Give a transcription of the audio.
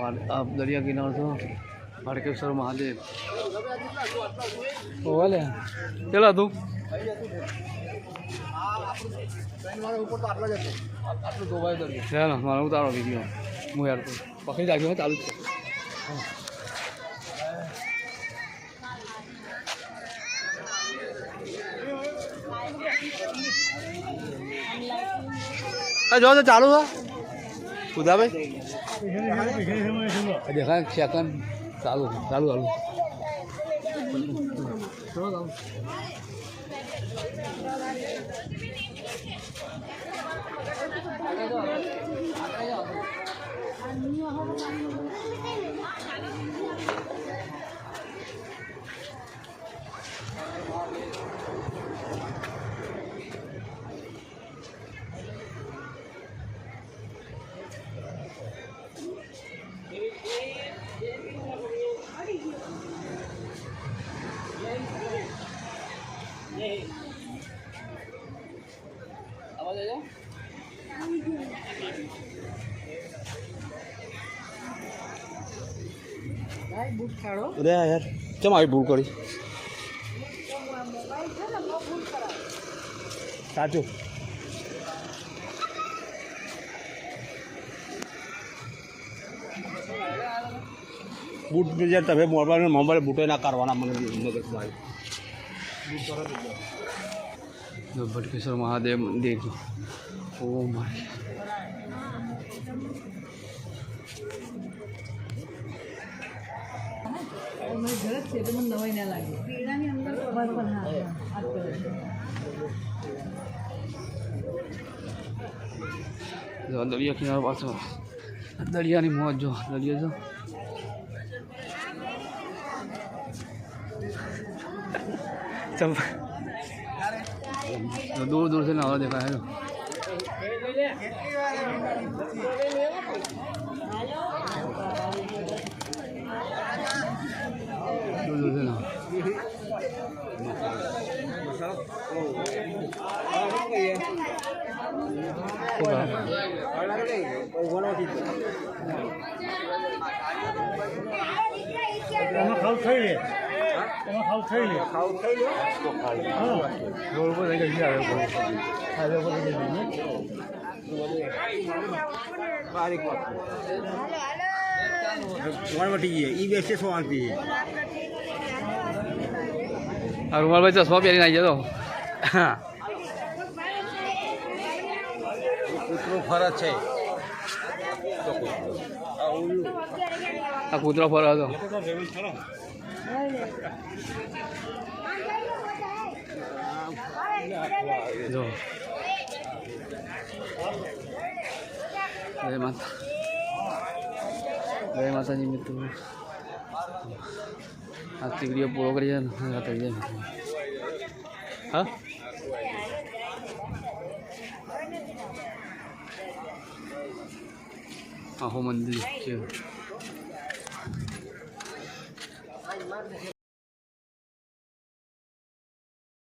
આ દરિયા કિનારો છો. ભાડકેશ્વર મહાદેવ. ઓલે ચલો તું ચાલો મારો ઉતારો વીડિયો. હું યાર પકડી રાખ્યો ચાલુ જ છે. જો ચાલુ છે ઉદાભાઈ દેખાય સેકન્ડ ચાલુ છે, ચાલુ. અરે યાર, કેમ આવી કરી? સાચું. બૂટ જ્યારે તમે મોબાઈલ મોબાઈલ બૂટે ના કરવાના મને મગજમાં ભટકેશ્વર મહાદેવ મંદિર. ઓ મને ઝડપ છે એટલે મને નવાઈ ના લાગે. પીણાની અંદર બસ પણ હા હા આ જ કરે દરિયા કિનારો પાછો. દરિયાની મોજ જો દળિયા જો. ચમ. દૂર દૂર से નાવા દેખાય છે દૂર દૂર से નાવા શું કહે? એમાં ખાવ થઈ લે. એમાં ખાવ થઈ લે. ખાવ થઈ લે રોડ પર. વણવટી ગઈ બેસે રૂમાલભાઈ ચશ્મા પહેરીને આવી જતો કૂતરો ફરજ છે. આ કૂતરો ફરો હતો જો. જય માતા જય માતાજી મિત્રો. આ તીકડીઓ પૂરો કરી જાય હા? આખું મંદિર છે